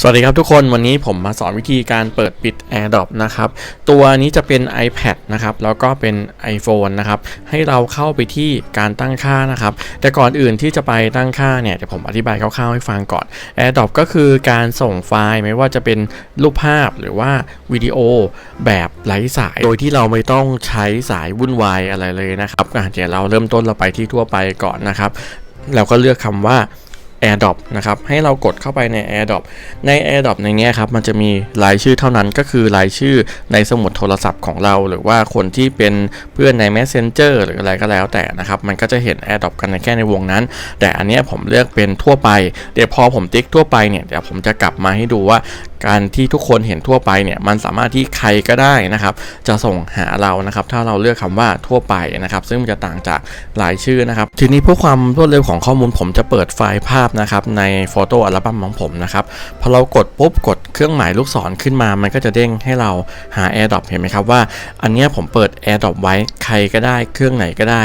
สวัสดีครับทุกคนวันนี้ผมมาสอนวิธีการเปิดปิด AirDrop นะครับตัวนี้จะเป็น iPad นะครับแล้วก็เป็น iPhone นะครับให้เราเข้าไปที่การตั้งค่านะครับแต่ก่อนอื่นที่จะไปตั้งค่าเนี่ยเดี๋ยวผมอธิบายคร่าวๆให้ฟังก่อน AirDrop ก็คือการส่งไฟล์ไม่ว่าจะเป็นรูปภาพหรือว่าวิดีโอแบบไร้สาย โดยที่เราไม่ต้องใช้สายวุ่นวายอะไรเลยนะครับอะเดี๋ยวเราเริ่มต้นเราไปที่ทั่วไปก่อนนะครับเราก็เลือกคำว่า AirDrop นะครับให้เรากดเข้าไปใน AirDrop ใน AirDrop ในนี้ครับมันจะมีรายชื่อเท่านั้นก็คือรายชื่อในสมุดโทรศัพท์ของเรา หรือว่าคนที่เป็นเพื่อนใน Messenger หรืออะไรก็แล้วแต่นะครับมันก็จะเห็น AirDrop กันในแค่ในวงนั้น แต่อันนี้ผมเลือกเป็นทั่วไป เดี๋ยวพอผมติ๊กทั่วไปเนี่ยเดี๋ยวผมจะกลับมาให้ดูว่าการที่ทุกคนเห็นทั่วไปเนี่ยมันสามารถที่ใครก็ได้นะครับ จะส่งหาเรานะครับ ถ้าเราเลือกคำว่าทั่วไปนะครับ ซึ่งมันจะต่างจากหลายชื่อนะครับ ทีนี้เพื่อความรวดเร็วของข้อมูลผมจะเปิดไฟล์ภาพนะครับในโฟโต้อัลบั้มของผมนะครับพอเรากดปุ๊บกดเครื่องหมายลูกศรขึ้นมา มันก็จะเด้งให้เราหา AirDrop เห็นไหมครับว่า อันเนี้ยผมเปิด AirDrop ไว้ใครก็ได้เครื่องไหนก็ได้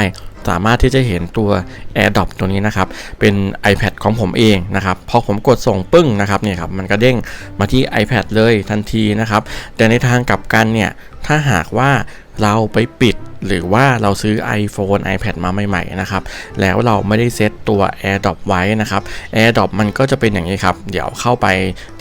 สามารถที่จะเห็นตัว AirDrop ตัวนี้นะครับ เป็น iPad ของผมเองนะครับ พอผมกดส่งปึ้งนะครับเนี่ยครับ มันก็เด้งมาที่ iPad เลยทันทีนะครับ แต่ในทางกลับกันเนี่ย ถ้าหากว่าเราไปปิดหรือว่าเราซื้อ iPhone iPad มาใหม่ๆนะครับ แล้วเราไม่ได้เซตตัว AirDrop ไว้นะครับ AirDrop มันก็จะเป็นอย่างนี้ครับ เดี๋ยวเข้าไป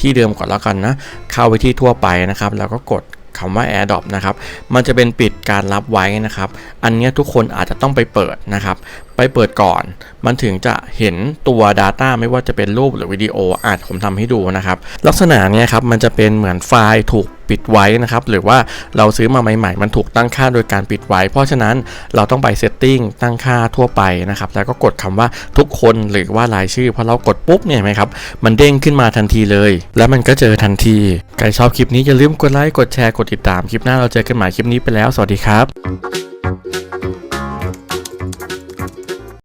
ที่เดิมก่อนแล้วกันนะ เข้าไปที่ทั่วไปนะครับ แล้วก็กด คำว่า AirDrop นะครับ มันจะเป็นปิดการรับไว้นะครับ อันนี้ทุกคนอาจจะต้องไปเปิดนะครับไปเปิดก่อน มันถึงจะเห็นตัว Data ไม่ว่าจะเป็นรูปหรือวิดีโออาจผมทำให้ดูนะครับ ลักษณะนี้ครับมันจะเป็นเหมือนไฟล์ถูกปิดไว้นะครับ หรือว่าเราซื้อมาใหม่ ๆ มันถูกตั้งค่าโดยการปิดไว้ เพราะฉะนั้นเราต้องไป Setting ตั้งค่าทั่วไปนะครับ แล้วก็กดคำว่าทุกคนหรือว่ารายชื่อพอเรากดปุ๊บเนี่ยไหมครับ มันเด้งขึ้นมาทันทีเลย แล้วมันก็เจอทันที ใครชอบคลิปนี้อย่าลืมกดไลค์ กดแชร์ กดติดตาม คลิปหน้าเราเจอกันใหม่คลิปนี้ไปแล้ว สวัสดีครับ